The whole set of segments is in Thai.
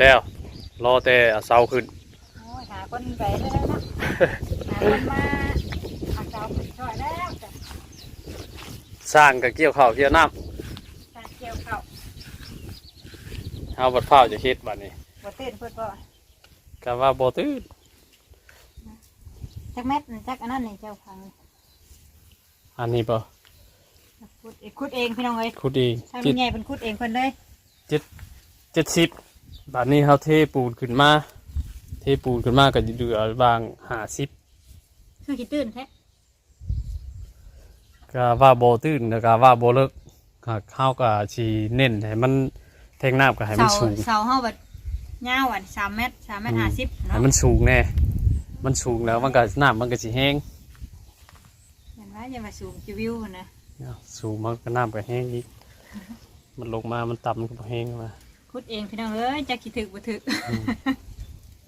แล้ว รอแต่เอาเสาขึ้น โอ้ยหาคนไปได้แล้วนะหาคนมาหาเจ้าไปช่วยแล้วจ้ะสร้างกับเกี่ยวข้าวเกี่ยวน้ตาเกี่ยวเข้าำเอาบัดเฝ้าวจะเฮ็ดบัดนี้บ่ตื่นเพิ่นบ่ก็ว่าบ่ตื่นจักแม็ดจักอันนั้นนี่เจ้าพังอันนี้บ่ขุดเองขุดเองพี่น้องเอ้ยขุดเองทางจิลุตงใหญ่เป็นขุดเองเพิ่นเลย เจ็ดสิบ บัดนี้เขาเทปูนขึ้นมา เทปูนขึ้นมาก็เหลือบางห้าสิบคือขี้ตื่นแท้ก็ว่าบ่ตื่นแล้วก็ว่าบ่เลิกหากเข้าก็สิเน้นให้มันแทงน้ำก็ให้มันเสาสูงเสาเฮาบัดยาวอะ3เมตร3เมตรอืม50ให้เนาะมันสูงแน่ มันสูงแล้วมันก็น้ำมันก็สิแห้งเห็นว่าอย่ามาสูงจิวิวพุ่นนะเนี่ยสูงมันก็น้ำก็แห้งอีกมันลงมามันต่ำมันก็บ่แห้งมา ขุดเองพี่น้องเอ้ยจักสิถึกบ่ถึก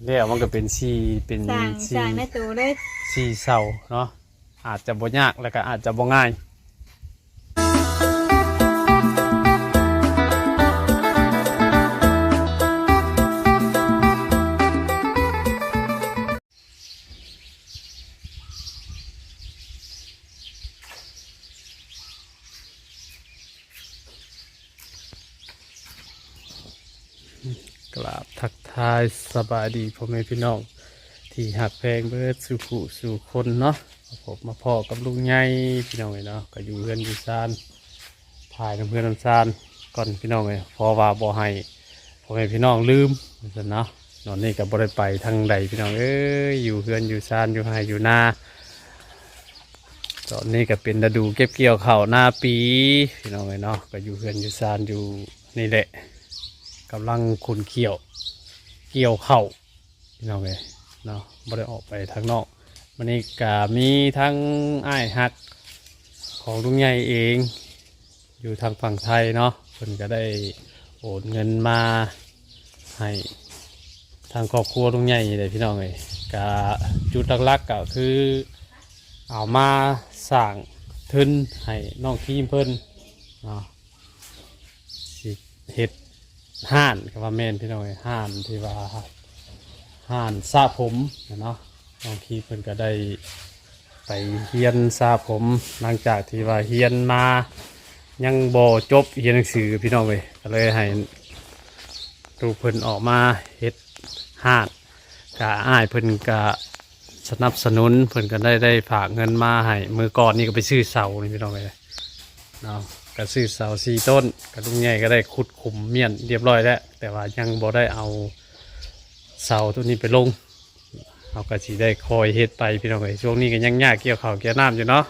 แล้วมันก็เป็นสีเป็นสร้างสีสร้างในตู้เลยสีเศร้าเนาะอาจจะบ่ยากแล้วก็อาจจะบ่ง่าย สบายดีพ่อแม่พี่น้องที่หักแพงเบิดสู่ผู้สู่คนเนาะผมมาพ่อกับลุงใหญ่พี่น้องเลยเนาะก็อยู่เพื่อนอยู่ซานถ่ายกับเพื่อนน้ำซานก่อนพี่น้องเลยพอว่าบ่ให้พ่อแม่พี่น้องลืมสันเนาะนอนนี่ก็บ่ได้ไปทางใดพี่น้องเอ้ยอยู่เพื่อนอยู่ซานอยู่ไห้อยู่นาตอนนี้ก็เป็นฤดูเก็บเกี่ยวข้าวหน้าปีพี่น้องเลยเนาะก็อยู่เพื่อนอยู่ซานอยู่นี่แหละกำลังขุนเกี่ยว เกี่ยวเข่าพี่น้องเลยเนาะไม่ได้ออกไปทางนอกวันนี้ก็มีทั้งอ้ายฮักของลุงใหญ่เอง อยู่ทางฝั่งไทยเนาะเพิ่นก็ได้โอนเงินมาให้ทางครอบครัวลุงใหญ่เลยพี่น้องเลยก็จุดหลักๆก็คือเอามาสั่งทุนให้น้องทีมเพิ่นเนาะ ห่านกับว่าแมนพี่น้องเอ้ยห่านที่ว่าห่านซาผมเนาะบางทีเพิ่นก็ได้ไปเฮียนซาผมหลังจากที่ว่าเฮียนมา ยังบ่จบเฮียนหนังสือพี่น้องเลยก็เลยให้ลูกเพิ่นออกมาเฮ็ดห่านกะอ้ายเพิ่นกะสนับสนุนเพิ่นก็ได้ได้ฝากเงินมาให้มือก่อนนี่ก็ไปซื้อเสานี่พี่น้องเลยเนาะ ก็ซื้อเสาสี่ต้นกระดุงใหญ่ก็ได้ขุดขุมเมียนเรียบร้อยแล้ว แต่ว่ายังบ่ได้เอาเสาตัวนี้ไปลงเอากระสีได้คอยเฮ็ดไปพี่น้องเอ้ยช่วงนี้ก็ยังยากเกี่ยวข้าวเกี่ยวน้ำอยู่เนาะ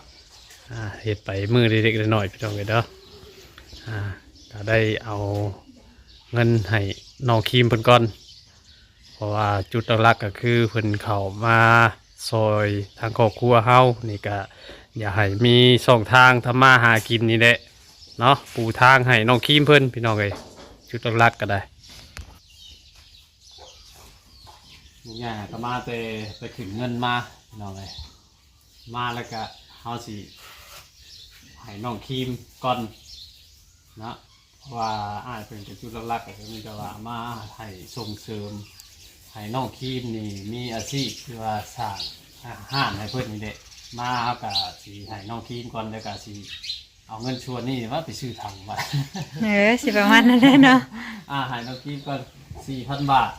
อ่าเฮ็ดไปมือเล็กๆน้อยพี่น้องเอ้ยเด้ออ่าก็ได้เอาเงินให้น้องครีมเพิ่นก่อนเพราะว่าจุดหลักก็คือเพิ่นเข้ามาซอยทางครอบครัวเฮานี่ก็อย่าให้มีช่องทางทำมาหากินนี่แหละ เนาะปูทางให้น้องคีมเพิ่นพี่น้องเลยชุดลักก็ได้ลุงย่าก็มาแต่ไปขึ้นเงินมาพี่น้องเลยมาแล้วก็เฮาสิให้น้องคีมก่อนนะว่าอายเป็นกับชุดลักๆก็คือมีแต่ว่ามาให้ส่งเสริมให้น้องคีมนี่มีอาชีพที่ว่าสร้างอาหารให้เพิ่นนี่เด็มาเอากับสีให้น้องคีมก่อนแล้วก็สี เอาเงินชวนนี่ว่าไปซื้อถังมา เออสิประมาณนั้นแหละเนาะอาหารเรากินก่อนสี่พันบาท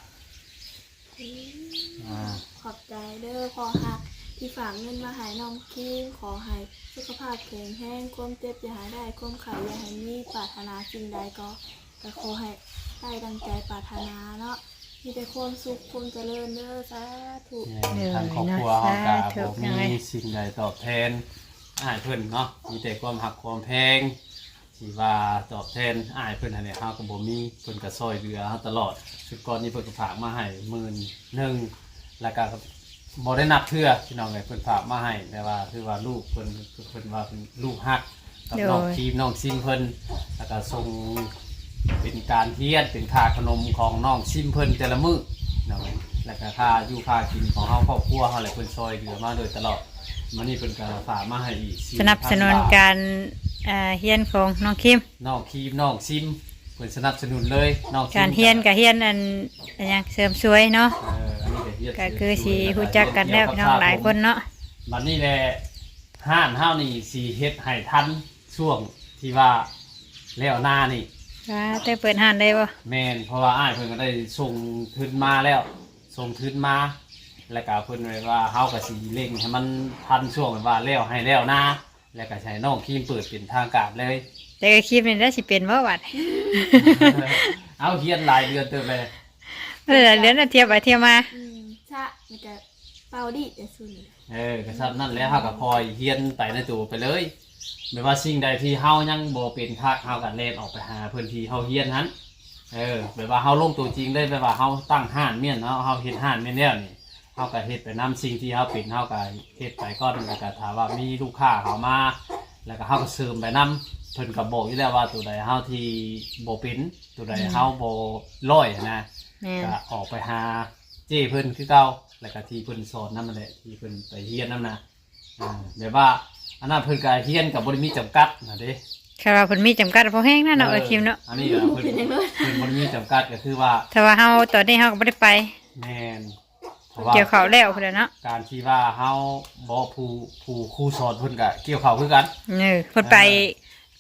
อ่า ขอบใจเด้อพอหักที่ฝากเงินมาใหายน้องคิงขอให้สุขภาพแข็งแรงความเจ็บอย่าหายได้ความไข่อย่าให้มีปรารถนาสิ่งใดก็ก็ขอให้ได้ดังใจปรารถนาเนาะมีแต่ความสุขความเจริญเด้อสาธุเนี่ยทางครอบครัวเขาก็บ่มีสิ่งใดตอบแทน อ้ายเพิ่นเนาะมีแต่ความหักความแพงที่ว่าตอบแทนอ้ายเพิ่นอันนี้เฮาก็บ่มีเพิ่นก็ซอยเหลือเฮาตลอดชุดก่อนนี้เพิ่นก็ฝากมาให้หมื่นหนึ่งแล้วก็บ่ได้นับเทื่อพี่น้องเอ้ยเพิ่นฝากมาให้แต่ว่าคือว่าลูกเพิ่นเพิ่นว่าเป็นลูกฮักกับน้องทีมน้องซิมเพิ่นแล้วก็ส่งเป็นการเทียนเป็นค่าขนมของน้องชิมเพิ่นแต่ละมื้อเนาะแล้วก็ค่าอยู่ค่ากินของเฮาครอบครัวเฮาแหละเพิ่นซอยเหลือมาโดยตลอด มันนี่เพิ่นก็ฝากมาให้อีก4,000สนับสนุนบทการอ่าเฮียนของน้องคิมน้องคีมน้องซิมพิ่นสนับสนุนเลยน้องการเฮียนกับเฮียนอันอันหยังเสริมสวยเนาะเอออันนี้ก็เฮียนก็คือสิฮู้จักกันแล้วพี่น้องหลายคนเนาะบัดนี้แหละห้านเฮานี่สิเฮ็ดให้ทันช่วงที่ว่าแล้วหน้านี่ ว่าแต่เปิดห้านได้บ่แม่นเพราะว่าอ้ายเพิ่นก็ได้ส่งทุนมาแล้วส่งทุนมา แล้วก็เพิ่นไว้ว่าเฮาก็สิเร่งให้มันทันช่วงแบบว่าแล้วให้แล้วหน้าแล้วก็ใช้น้องคีมเปิดเป็นทางการเลย แต่ก็คลิปนี้ได้สิเป็นบ่วัด เอาเฮียนหลายเดือนเติมเลยเออเดี๋ยวน่ะเทียบไปเทียบมาอืมชะมันจะเป่าดิแต่สุดเออกระชับนั่นแหล้วเฮาก็คอยเฮียนไปในตัวไปเลยไม่ว่าสิ่งใดที่เฮายังบ่เป็นคักเฮาก็เล่นออกไปหาพื้นที่เฮาเฮียนนั้นเออแบบว่าเฮาลงตัวจริงได้แบบว่าเฮาตั้งห้านเมียนเนาะเฮาเฮ็ดห้านเมียนแล้วนี่ เฮาก็เฮ็ดไปนํสิ่งที่เฮาเป็นเฮาก็เฮ็ดไปก่อนแล้วก็ถ้าว่ามีลูกค้าเข้ามา แล้วก็เฮาก็เสริมไปนํเพิ่นก็บอกอยู่แล้วว่าตัวใดเฮาที่บ่เป็นตัวใดเฮาบ่ร้อยนะแม่นก็ออกไปหาเจ้เพิ่นคือเก่าแล้วก็ที่เพิ่นสอนนั่นแหละที่เพิ่นไปเฮียนนั่นนะอ่าแบบว่าอันนั้นเพิ่นก็เฮียนกับบริมีจำกัดนะเด้คาราเพิ่นมีจำกัดพอแห้งนั่นเนาะเออคิมเนาะอันนี้ก็เพิ่นเป็นยังไงเพิ่นบริมีจำกัดก็คือว่าแต่ว่าเฮาตอนนี้เฮาก็บ่ได้ไป แมน เพราะว่าเกี่ยวข้าวแล้วพุ่นน่ะเนาะการที่ว่าเฮาบ่ผู้ผู้ครูสอนเพิ่นก็เกี่ยวข้าวคือกัน เออเพิ่นไป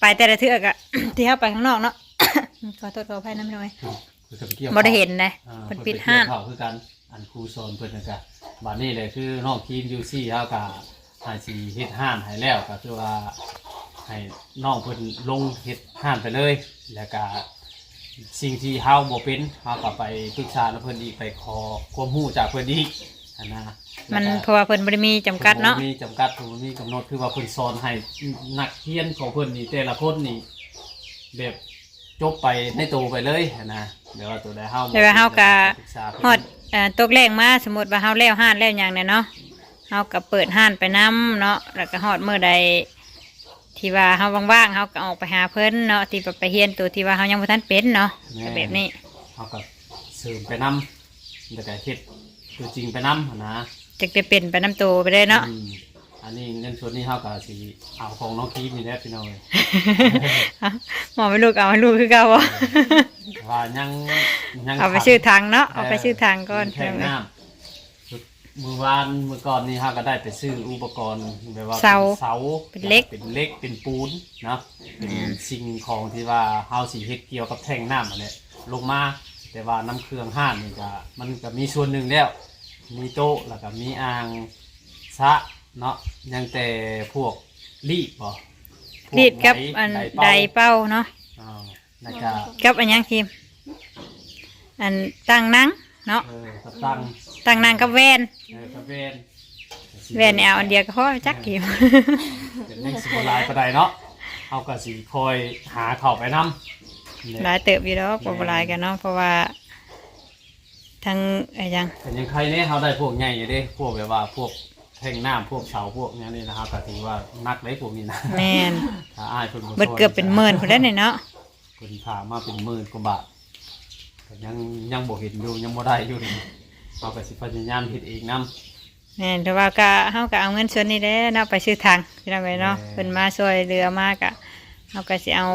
ไปแต่ละเทือกอะ ที่เฮาไปข้างนอกเนาะ ขอโทษขออภัยนำหน่อยเพิ่นก็ไปเกี่ยวบ่ได้เห็นนะอ่าเพิ่นเพิ่นปิไปดเกี่ห้ายวนข้าวคือกันอันครูสอนเพิ่นน่ะก็บัดนี้เลยคือน้องทีม UC เฮาก็หาสิเฮ็ดห้านให้แล้วก็คือว่าให้น้องเพิ่นลงเฮ็ดห้านไปเลย แล้วก็ สิ่งที่เฮาบ่เป็นเฮาก็ไปปรึกษาแล้วเพิ่นอีกไปขอความรู้จากเพิ่นอีกอันนะมันแล้วเพก็ราะว่าเพิ่นบ่ได้มีจำกัดเนาะพิ่บ่มีจำกัดเพิ่นบ่มีกำหนดคือว่าเพิ่นสอนให้นักเรียนของเพิ่นนี่แต่ละคนนี่แบบจบไปในตัวไปเลยอันนะเดี๋ยวว่าตัวใดเฮาบ่แต่ว่าเฮาก็ปรึษาเพิ่น ฮอดเอ่อตกแรงมาสมมุติว่าเฮาแล้วห้านแล้วหยังเนี่ยเนาะเฮาก็เปิดห้านไปนํเนาะแล้วก็ฮอดมื้อใด ที่ว่าเฮาว่างๆเฮาก็ออกไปหาเพิ่นเนาะที่แบบไปเรียนตัวที่ว่าเฮายังบ่ทันเป็นเนาะก็แบบนี้เฮาก็เสริมไปนํแล้วก็เฮ็ดตัวจริงไปนํนะจึกได้เป็นไปนํตัวไปเลยเนาะอืมอันนี้เรื่องชุดนี้เท่ากับสีเอาของน้องคีมนี่แหละพี่น้องเลยหมอไม่ลูกเอาให้ลูกคือเก่าบ่ว่ายังยังเอาไปชื่อทางเนาะเอาไปชื่อทางก่อนแข่งน้ำชุด มือวานมือก่อนนี่เฮาก็ได้ไปซื้ออุปกรณ์แบบว่าเสาเสาเป็นเหล็ก เป็นเหล็กเป็นปูนเนาะเป็นสิ่งของที่ว่าเฮาสีเฮ็ดเกี่ยวกับแท่งน้ำอันเนี้ยลงมาแต่ว่าน้ำเครื่องห้านนี่ก็มันก็มีส่วนหนึ่งแล้ว มีโต๊ะแล้วก็มีอ่างสระเนาะยังแต่พวกรีดบ่พวรีดกับไหอันไดไดเป้าเป้าเนาะอ่าแล้วก็กับอันหยังทีมอันตั้งนั่ง เนาะเออกับตั้งตั้งนั่งกับแวนเออกับเวนแวนนี่เอาอันเดียวก็พอจักทีมเป็นเรื่องสิบหลายประใดเนาะเอาก็สิคอยหาเข้าไปนำหลายเติบอยู่แล้วบ่หลายกันเนาะเพราะว่าทั้งอะไรยังแต่ยังใครเนี่ยเขาได้พวกใหญ่อยู่เด้พวกแบบว่าพวกแท่งน้ำพวกเสาพวกเนี้ยนี่นะครับก็ถือว่านักได้พวกนี้นะแม่นถ้าอ้ายเพิ่นเบิดเกือบเป็นหมื่นพุ่นแล้วนี่เนาะ เพิ่นพามาเป็นหมื่นกว่าบาท ก็ยังยังบ่เห็นอยู่ยังบ่ได้อยู่นี่เอาก็สิพยายามเฮ็ดเองนํ แม่นแต่ว่าก็เฮาก็เอาเงินส่วนนี้แหละเนาะไปซื้อทางพี่น้องเอ้ยเนาะเพิ่นมาช่วยเหลือมากอะเฮาก็สิเอา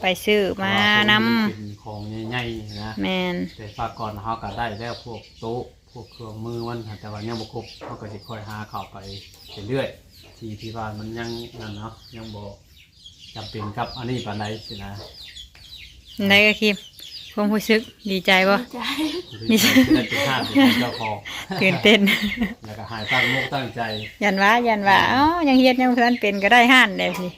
ไปซื้อมานำเป็นของใหญ่ๆนะ แม่นแต่ฝากก่อนเขาก็ได้แล้วพวกโต๊ะพวกเครื่องมือมันค่ะแต่ว่ายังบ่ครบเขาก็สิค่อยหาเข้าไปเรื่อยๆที่ที่ว่ามันยังนั่นเนาะยังบ่จำเป็นกับอันนี้ปานใดสินะได้ก็คิม ความรู้สึกดีใจบ่ใจนี่ที่ได้เป็นห้าเป็นเจ้าของตื่นเต้น แล้วก็หายตั้งมุกตั้งใจยันว่ายันว่าเอ้ายังเฮ็ดยังเพิ่นเป็นก็ได้ห้านได้พี่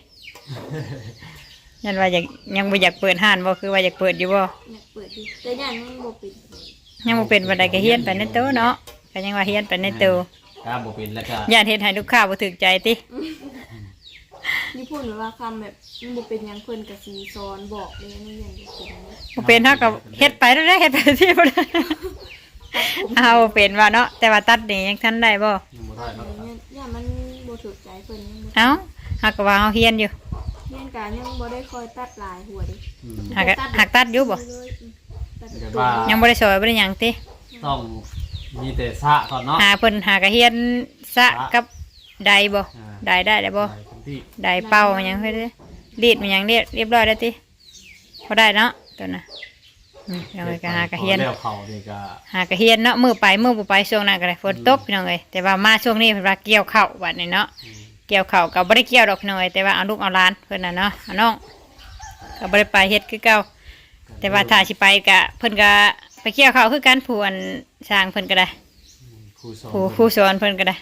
ยันว่าอยากยังบ่อยากเปิดห้านบ่คือว่าอยากเปิดอยู่บ่อยากเปิดดิแต่ยันมันบ่ปิดยังบ่เป็นบันไดก็เฮียนไปในตัวเนาะก็ยังว่าเฮียนไปในตัวกล้าบ่เป็นแล้วก็ญาติเฮ็ดให้ลูกค้าบ่ถูกใจติ นี่พูดหรือว่าคำแบบมันบ่เป็นหยังเพิ่นกับสีซอนบอกเลยนี่ยังบ่เป็นหยังบ่เป็นเฮาก็เฮ็ดไปเรื่อยๆเฮ็ดไปที่บ่ได้เอาเป็นว่าเนาะแต่ว่าตัดนี่ยังทันได้บ่ยังบ่ได้เอเนาะอเนี่ยเนี่ยมันบ่ถูกใจเพิ่นยังบ่เอ้าเฮาก็ว่าเฮาเฮียนอยู่เรียนการยังบ่ได้คอยตัดลายหัวดิอืมหักอะหักตัดอยู่บ่เลยอืมตัดแต่ตัวว่ายังบ่ได้สอยบ่ได้หยังติต้องมีแต่สระก่อนเนาะหาเพิ่นหากระเฮียนสะกับใดบ่อ่า ใดได้ได้บ่ได้เต็ม ที่ใดเป่ามันหยังเฮ็ดเด้รีดมันหยังเรียบเรียบร้อยได้ติพอได้เนาะก็ตัวน่ะอืมพี่น้องเอ้ยก็หากระเฮียนพอแล้วเขานี่ก็หากระเฮียนเนาะมือไปมือบ่ไปช่วงนั้นก็ได้ฝนตกพี่น้องเอ้ยแต่ว่ามาช่วงนี้เพิ่นว่าเกี่ยวข้าวบัดนี้เนาะอืมเกี่ยวข้าวก็บ่ได้เกี่ยวดอกพี่น้องเอ้ยแต่ว่าเอาลูกเอาหลานเพิ่นน่ะเนาะเอาน้องก็บ่ได้ไปเฮ็ดคือเก่าแต่ว่าถ้าสิไปก็เพิ่นก็ไปเกี่ยวข้าวคือกันผู้อันสร้างเพิ่นก็ได้ ครูสอนผู้ผู้สอนเพิ่นก็ได้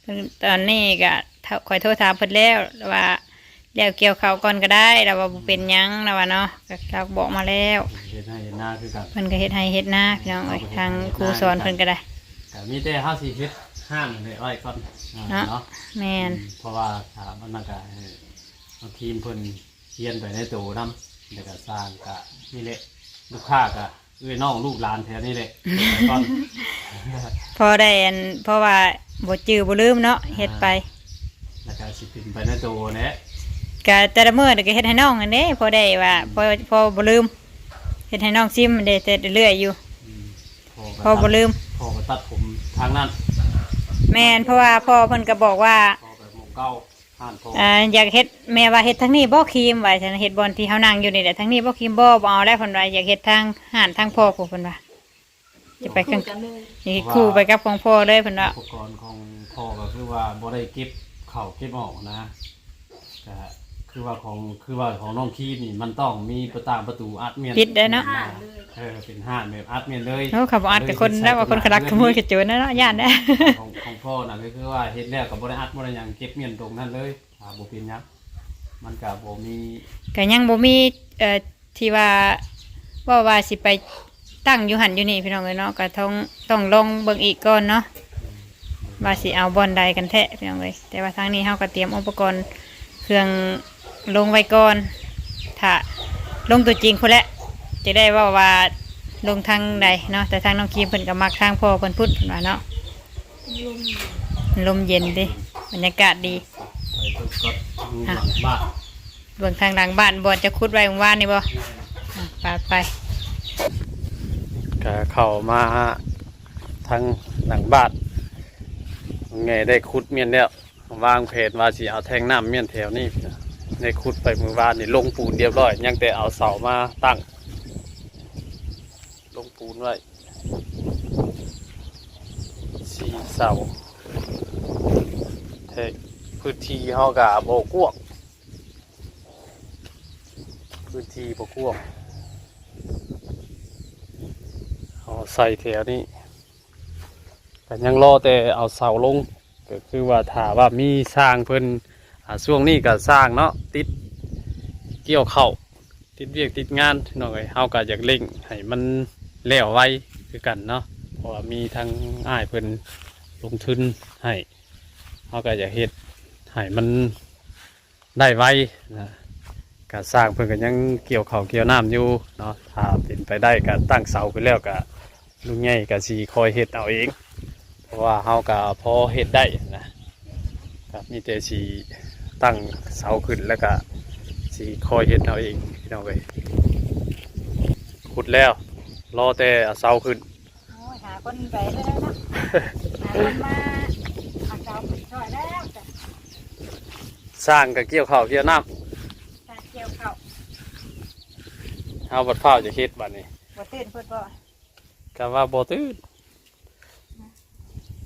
เพิ่นตอนนี้ก็ถ้า คอยโทรถามเพิ่นแล้วว่าเดี๋ยวเกี่ยวข้าวก่อนก็ได้แล้วว่าบ่เป็นหยังแล้วว่าเนาะก็เราบอกมาแล้วเฮ็ดให้เห็นหน้าคือกัน เพิ่นก็เฮ็ดให้เฮ็ดหน้าพี่น้องเอ้ยทางครูสอนเพิ่นก็ได้ แต่มีแต่เฮาสิเฮ็ดห้างเลยอ้อยก่อนอ่าเนาะ เนาะแม่นอืมเพราะว่าถ้ามันน่าก็เอาทีมเพิ่นเฮียนไปในตัวนํแล้วก็สร้างก็นี่แหละลูกค้าก็เอ้ยน้องลูกหลานแถวนี้แหละเฮ็ดไปก่อน พอได้อันเพราะว่าบ่จื้อบ่ลืมเนาะเฮ็ดไป แล้วก็สิขึ้นไปในตัวแหละก็แต่ละมื้อก็เฮ็ดให้น้องอันเด้พอได้ว่าพอพอบ่ลืมเฮ็ดให้น้องซิมมันได้แต่เรื่อยอยู่ อืมพอบ่ลืม พอก็ตัดผมทางนั้นแม่นเพราะว่าพ่อเพิ่นก็บอกว่าพอไปหมองเก้าห้านพออ่าอยากเฮ็ดแม่ว่าเฮ็ดทั้งนี้บ่ครีมว่าฉันเฮ็ดบอนที่เฮานั่งอยู่นี่แหละทั้งนี้บ่ครีมบ่บ่เอาแล้วเพิ่นว่าอยากเฮ็ดทางห่านทางพ่อผู้เพิ่นว่าจะไปกันคู่กันเลยนี่คู่ไปกับของพ่อเลยเพิ่นว่าอุปกรณ์ของพ่อก็คือว่าบ่ได้เก็บ เข่าเก็บออกนะก็คือว่าของคือว่าของน้องคีนี่มันต้องมีประตางประตูอัดเมียนปิดได้เนาะเออเป็นห้านแบบอัดเมียนเลยโอ้เขาบ่อัดกับคนแล้วว่าคนขลักขโมยกระโจนนะเนาะย่านนะของของพ่อน่ะก็คือว่าเฮ็ดแล้วก็บ่ได้อัดบ่ได้หยังเก็บเมียนตรงนั้นเลยอ่าบ่เป็นหยังมันก็บ่มีก็ยังบ่มีเอ่อที่ว่าว่าว่าสิไปตั้งอยู่หันอยู่นี่พี่น้องเอ้ยเนาะก็ต้องต้องลองเบิ่งอีกก่อนเนาะ ว่าสิเอาบอนใดกันแท้พี่น้องเอ้ยแต่ว่าทางนี้เฮาก็เตรียมอุปกรณ์เครื่องลงไว้ก่อนถ้าลงตัวจริงพุ่นแหละจะได้ว่าว่าลงทางใดเนาะแต่ทางน้องคีมเพิ่นก็มักทางพ่อเพิ่นพุทธเพิ่นว่าเนาะลมอยู่ลมเย็นดิบรรยากาศดีไปตึกก็ดูหลังบ้านเบิ่งทางหลังบ้านบ่อนจะคุดไว้เมื่อวานนี่บ่อะไปไปก็เข้ามาทางหลังบ้าน ไงได้ขุดเมียนแล้ววางเพจว่าสิเอาแทงน้ำเมียนแถวนี้ได้ขุดไปมือวานนี่ลงปูนเรียบร้อย ยังแต่เอาเสามาตั้ง ลงปูนไว้สี่เสาเทพื้นที่เฮากะโบกวางพื้นที่โบกวางเอาใส่แถวนี้ แต่ยังรอแต่เอาเสาลงก็คือว่าถาว่ามีสร้างเพิ่นอ่าช่วงนี้ก็สร้างเนาะติดเกี่ยวเข่าติดเวียกติดงานหน่อยเฮาก็อยากเร่งให้มันแล้วไวคือกันเนาะเพราะว่ามีทางอ้ายเพิ่นลงทุนให้เฮาก็อยากเฮ็ดให้มันได้ไวนะก็สร้างเพิ่นก็ยังเกี่ยวเข่าเกี่ยวน้ำอยู่เนาะถ้าเป็นไปได้ก็ตั้งเสาขึ้นแล้วก็ลุงใหญ่ก็สิคอยเฮ็ดเอาเอง เพราะว่าเฮาก็พอเฮ็ดได้นะครับมีแต่สีตั้งเสาขึ้นแล้วก็สีคอยเฮ็ดเอาเองพี่น้องเอ้ยขุดแล้ว รอแต่เอาเสาขึ้นโอ้ยหาคนไปเลยเนาะหาคนมาเอาเสาขึ้นช่วยแล้วจ้ะสร้างก็เกี่ยวข้าวเกี่ยวน้ตาเกี่ยวเข้าำเฮาบัดเฝ้าวจะเฮ็ดบัดนี้บ่ตื่นเพิ่นบ่ก็ว่าบ่ตื่น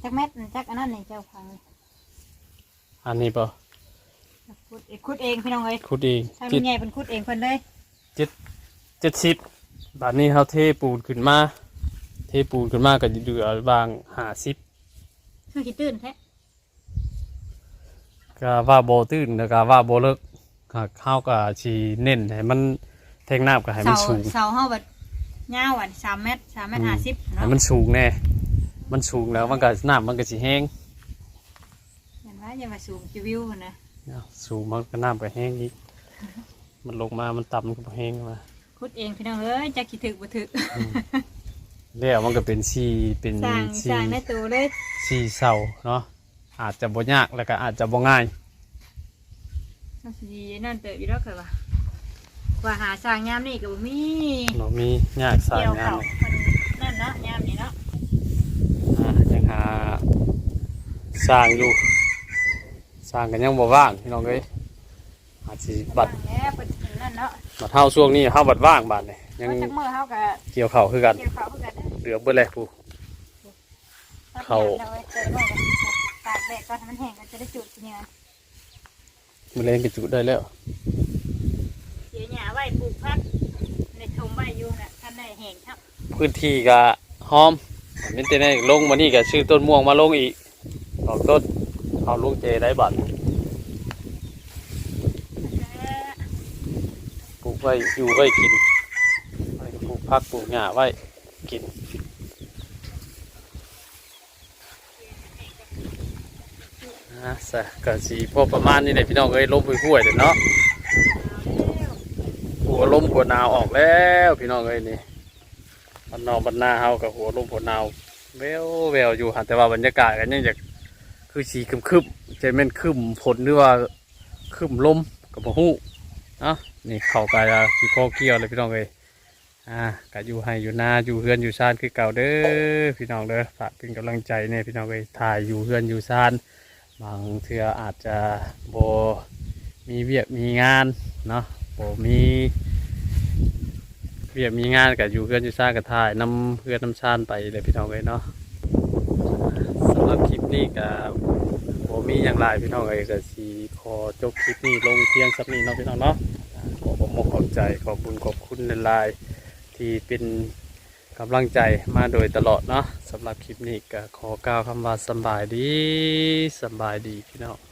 จักเม็ดจักอันนั้นนี่เจ้าฟังอันนี้บ่ขุดเองขุดเองพี่น้องเอ้ยขุดเองถ้าจิมีตใหญ่เป็นขุดเองเพิ่นเลยเจ็ดสิบบัดนี้เฮาเทปูนขึ้นมา เทปูนขึ้นมาก็จะเหลือบางห้าสิบคือสิตื่นแท้ก็ว่าบ่ตื่นแล้วก็ว่าบ่เลิกก็เฮาก็สิเน้นให้มันแทงน้ำก็ให้มันเสาสูงเสาเฮาบัดยาวอะ3เมตร3เมตร50ให้เนาะมันสูงแน่ มันสูงแล้วมันก็น้ำมันก็สิแห้งเห็นว่าอย่ามาสูงจิวิวพุ่นนะเนี่ยสูงมันก็น้ำก็แห้งอีก มันลงมา มันต่ำมันก็บ่แห้งมาขุดเองพี่น้องเอ้ยจักสิถึกบ่ถึกแล้วมันก็เป็นสีเป็นสร้างสีสร้างในตัวเลยสีเสาเนาะอาจจะบ่ยากแล้วก็อาจจะบ่ง่ายมันสินั่นเติบอยู่แล้วเคยว่าว่าหาสร้างยามนี่ก็บ่มีเนาะมียากสร้างเกี่ยวงานเขาเพิ่นนั่นเนาะยามนี่เนาะ อ่ายัง หาสร้างอยู่สร้างกันยังบ่ว่างพี่น้องเอ้ยอาจสิบัดแหน่เพิ่นนั่นเนาะบัดเฮาช่วงนี้เฮาบัดว่างบัดนี่ยังก็จักมือเฮากับเกี่ยวเข่าวคือกัน เกี่ยวเขาเพื่อกันเด้อเหลือเบิดเลยผู้ เขาอไว้เจอหน่อยกันตากแดดก่อนให้มันแห้งก็จะได้จุดทีเนี้ยมือเล่นกันจุได้แล้วเดี๋ยวหญ้าไว้ปลูกพักในชมไว้อยู่น่ะท่านได้แห้งครับ พื้นที่ก็หอม มินเตได้ลงมานี่ก็ชื่อต้นม่วงมาลงอีกสองต้นเอาลูกเจได้บัตรปลูกไว้อยู่ไว้กินปลูกพักปลูกหญ้าไว้กินนะสะก็สีพอประมาณนี้แหละพี่น้องเอ้ยลมห่วยๆเดี๋ยวเนาะหัวลมหัวหนาวออกแล้วพี่น้องเอ้ยนี่ บันนอกบันนาเฮากับหัวลมหัวหนาวแววแววอยู่หันแต่ว่าบรรยากาศกันยังจะคือสีคึมคึมๆจะเป็นคึมฝนหรือว่าคึมลมกับหูเนาะนี่เข่ากายสีพ่อเกี่ยวเลยพี่น้องเลยอ่ากะอยู่ให้อยู่นาอยู่เฮือนอยู่ซานคือเก่าเด้อพี่น้องเด้อฝากเป็นกำลังใจเนี่ยพี่น้องเลยถ่ายอยู่เฮือนอยู่ซานบางเทืออาจจะโบมีเวียกมีงานเนาะโบมี เวียมีงานกับอยู่เพื่อนอยู่ซ่ากับถ่ายน้ำเพื่อนน้ำชานไปเลยพี่น้องเลยเนาะสำหรับคลิปนี้กับผมมีอย่างไรพี่น้องเลยก็สีขอจบคลิปนี้ลงเพียงสักนี้เนาะพี่น้องเนาะอ่าขอบอกมขอบใจขอบบุญขอบคุณในไลายๆที่เป็นกำลังใจมาโดยตลอดเนาะสำหรับคลิปนี้ก็ขอกล่าวคำว่าสบายดีสบายดีพี่น้อง